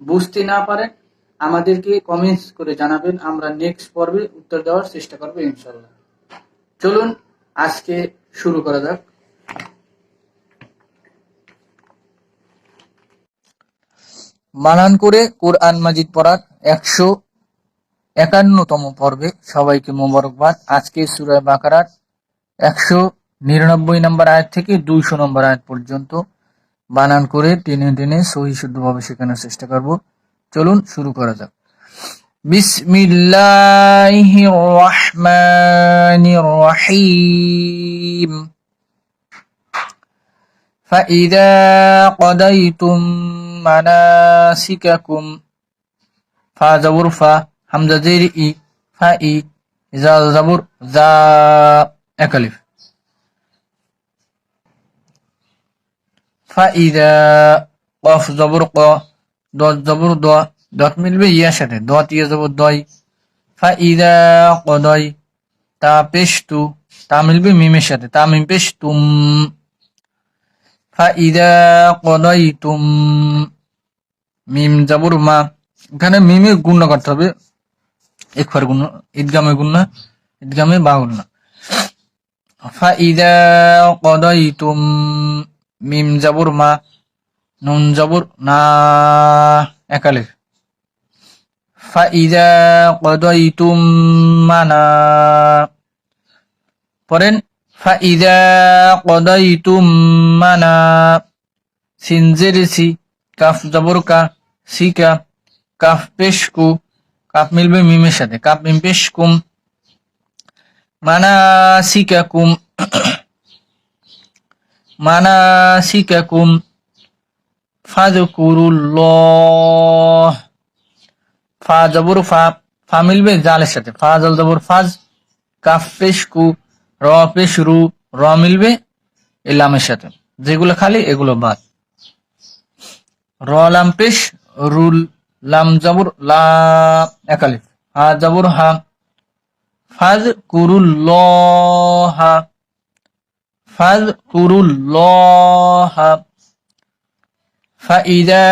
বুঝতে না পারেন আমাদেরকে কমেন্টস করে জানাবেন। আমরা নেক্সট পর্বে উত্তর দেওয়ার চেষ্টা করব ইনশাল্লাহ চলুন, আজকে শুরু করা যাক। বানান করে কোরআন মাজিদ পড়ার একশো একান্নতম পর্বে সবাইকে মোবারকবাদ। আজকে সুরায় বাকারার একশো নিরানব্বই নম্বর আয়াত থেকে দুইশো নম্বর আয়াত পর্যন্ত বানান করে টেনে টেনে সহি শুদ্ধভাবে শেখানোর চেষ্টা করব চলুন শুরু করা যাক বিসমিল্লাহির রহমানির রহিম فإذا قضيتم مناسككم فا زبر فا حمزة زير إي فا إي زال زبر زا أكلف ফাইদা, কফ জবর ক দ জবর দ দত মিলবে, ইয়ার সাথে, দ, তিয়ে জবর দয় ফাইদা কদয় তা পেশতু তা মিলবে মিমের সাথে, তা মিম পেশতুম ফাইদা কদয় তুম মিম জবর মা। এখানে মিমে গুণ করতে হবে, একবার গুণ, ঈদগামে গুণ না, ঈদগামে বা গুণ না। ফাইদা কদয় তুম মিম জবর, মা নুন জবর, না একালে ফাইদা কদয়তুম মানা। পড়েন ফাইদা কদয়তুম মানা। সিনজের সি, কাফ জবর কা সিকা কাফ পেশ কু, কাফ মিলবে মিমের সাথে, কাফ মিম পেশ কুম, মানা সিকা কুম। মানাসিকাকুম ফাযকুরুল্লাহ। ফা জবর ফা ফা মিলবে জালের সাথে। ফা জল জবর ফাজ, কাফ পেশ কু র পেশ রু র মিলবে এলামের সাথে। যেগুলো খালি এগুলো বাদ। র লাম পেশ, রুল লাম জবর, লা একালিফ হা জবর হা। ফাজ কুরুল্লাহ فاذكروا الله فإذا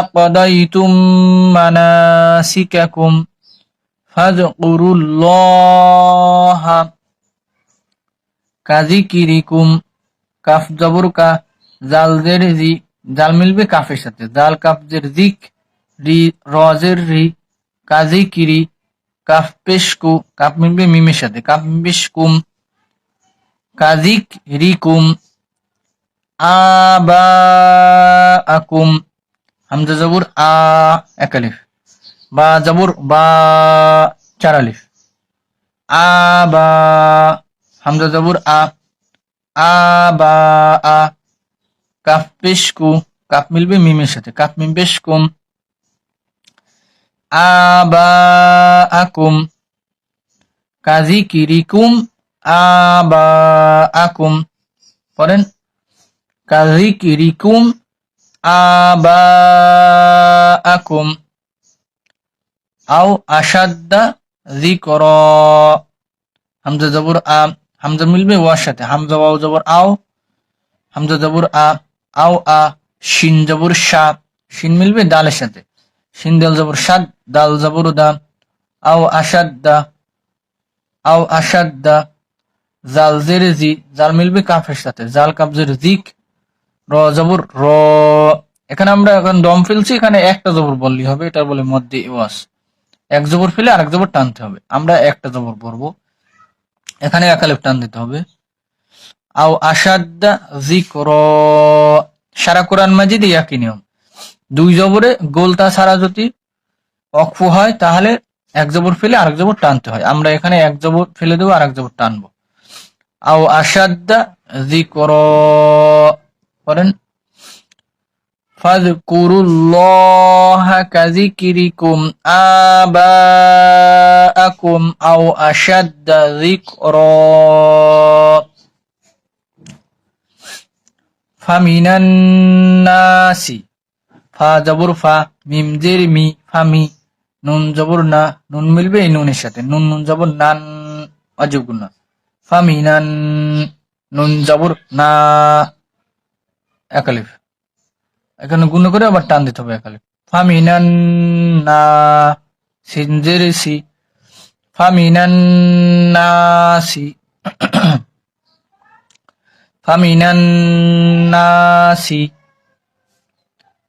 قضيتم مناسككم فاذكروا الله كذكركم কাফ জবর কা জাল জের জি জাল মিলবে কাফের সাথে জাল কাফ জের জিক রি রজের রি কাজি কিরি কাফ পেশকু কাফ মিলবে মিমের সাথে কাফ পেশকুম কাজিক রিকুম আবাআকুম। হামজা জবর আ, এক আলিফ। বা জবর বা, চার আলিফ। আবা, হামজা জবর আ আ। কাফ পেশকু, কাফ মিলবে মিমের সাথে। কাফ মিম পেশকুম। আবাআকুম। কাজিকিরিকুম আবাআকুম। পড়েন, কাযিকরিকুম আবাআকুম। আও আশাদ্দা যিকর। হামজা জবর আ, হামজা মিলবে ওয়ার সাথে। হামজা ওয়াও জবর আও, হামজা জবর আ, আও আ, শিন জবর শা শিন মিলবে দালের সাথে। শিন দাল জবর সাদ দাল জবর দা। আও আশাদ্দা আও আশাদ্দা জাল জেরে জি, জাল মিলবে কাফের সাথে। জাল জের জিক, র জবর, র। এখানে আমরা এখন দম ফেলছি, এখানে একটা জবর বললেই হবে, এটা বলে মধ্যে ওয়াস এক জবর ফেলে আরেক জবর টানতে হবে। আমরা একটা জবর পড়ব। এখানে একালেপ টান দিতে হবে। আও আসাদ্দা জিক্র, সারা কোরআন মাজিদ একই নিয়ম। দুই জবরে গোলতা ছাড়া যদি অক্ফ হয়, তাহলে এক জবর ফেলে আরেক জবর টানতে হয়। আমরা এখানে এক জবর ফেলে দেবো, আরেক জবর টানবো। আও আসাদ্দা জিক্র করেন فاذكروا الله كذكركم آباءكم أو أشد ذكرا فمن الناس ফা জবর ফা মিম জের মি ফামি নুন জবর না নুন মিলবে এই নুনের সাথে নুন নুন জবর নান অযোগ্য না ফামিনান, নুন, জবর, না, একালিফ। এখানে গুণ করে আবার টান দিতে হবে একালিফ। ফামিনান, না, সিনজের, সি। ফামিনান নাসি ফামিনান নাসি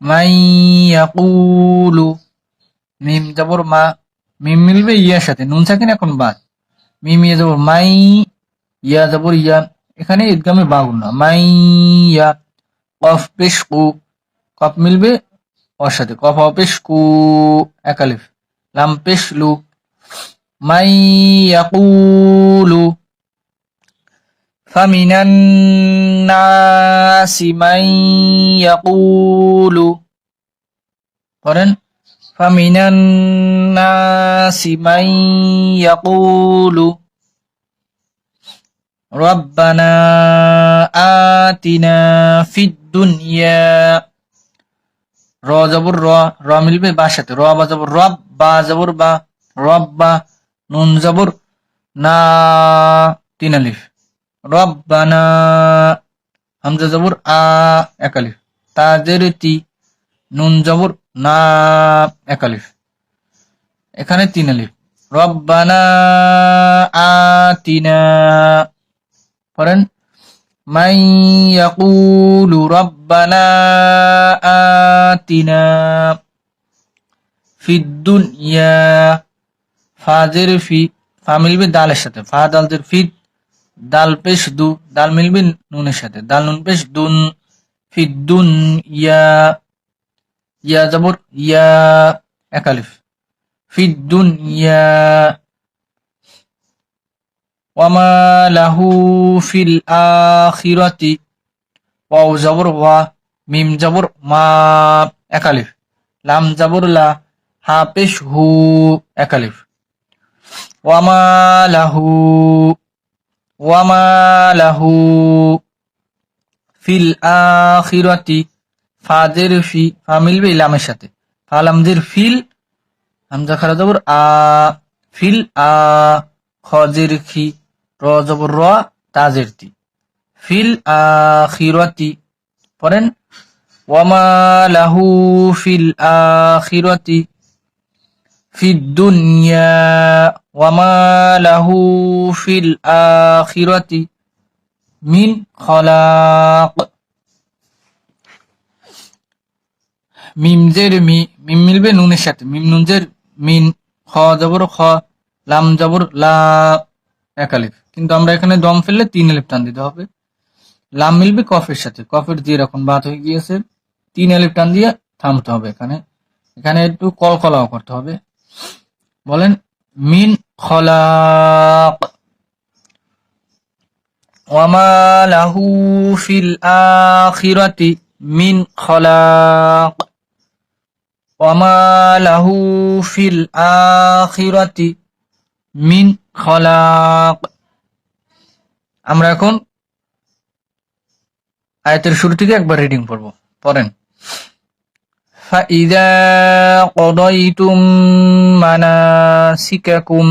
মাই ইয়াকুলু, মিম, জবর, মা। মিম মিলবে ইয়ার সাথে, নুন সাকিন এখন বাদ। মিম ইয়া জবর, মাই ইয়া জবর ইয়া এখানে ঈদগামে বাগুন না মাই ইয়া কফ পেশ কু কফ মিলবে ওর সাথে কফ অপেশ কু একালিফ লাম পেশ লু মাই ইয়াকুলু فمن الناس من يقول করেন فمن الناس من يقول ربنا آتنا في الدنيا র জবর র র মিলবে বা সাথে র বা জবর রব বা জবর বা রব বা নুন জবর না তিন আলিফ রব্বানা হামজা জবর আ একালিফ তাজের তি নুন জবর না একালিফ এখানে তিন আলিফ রব্বানা আতিনা পড়েন মাই ইয়াকুলু রব্বানা আতিনা ফিদ দুনিয়া ফাজের ফি ফা মিলবে দালের সাথে, ফা দালদের ফিদ, দাল পেশ দু, দাল মিলবে নুনের সাথে, দাল নুন পেশ দুন ফিদ্দুন ইয়া ইয়া জবর ইয়া একালিফ ফিদ্দুন ইয়া লাহু ফিল আখিরাতি ওয়াও জবর ওয়া, মিম জবর মা একালিফ লাম জবর লা, হা পেশ হু একালিফ ওয়ামা লাহু ওয়ামা লাহু ফিল আখিরাতি ফাজের ফি, ফা মিলবে ইলামের সাথে। ফালামজের ফিল, হামজা খারা জবর আ, ফিল আ খজের খি র জবর র, তাজের ফিল আখিরাতি, পড়েন, ওয়ামা লাহু ফিল আখিরাতি, ফিদ দুনিয়া, ওয়ামা লাহু ফিল আখিরাতি, মিন খলাক। মিম জের মি, মিম মিলবে নুনের সাথে। মিম নুন জের, মিন খ জবর খ, লাম জবর লা। এক আলিফ কিন্তু আমরা এখানে দম ফেললে তিন আলিফ টান দিতে হবে। লাম মিলবে কফের সাথে। কফের দিয়ে এখন বাদ হয়ে গিয়েছে। তিন আলিফ টান দিয়ে থামতে হবে এখানে। এখানে একটু কলকলাও করতে হবে। বলেন, মিন খলাক। ওয়ামা লাহু ফিল আখিরাতি মিন মিন খলাক আমরা এখন আয়াতের শুরু থেকে একবার রিডিং পড়ব পড়েন فإذا قضيتم مناسككم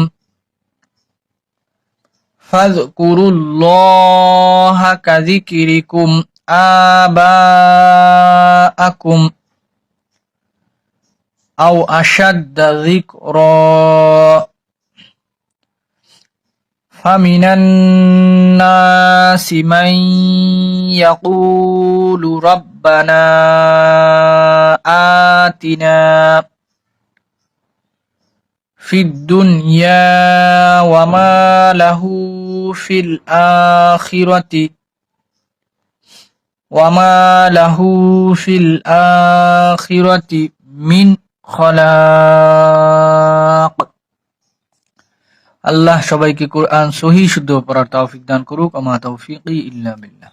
فاذكروا الله كذكركم آباءكم أو أشد ذكرا فمن الناس من يقول ربنا آتنا في الدنيا وما له في الآخرة وما له في الآخرة من خلاق আল্লাহ সবাইকে কোরআন সহি শুদ্ধ পড়ার তৌফিক দান করুক আমা তৌফিক ইল্লা বিল্লাহ।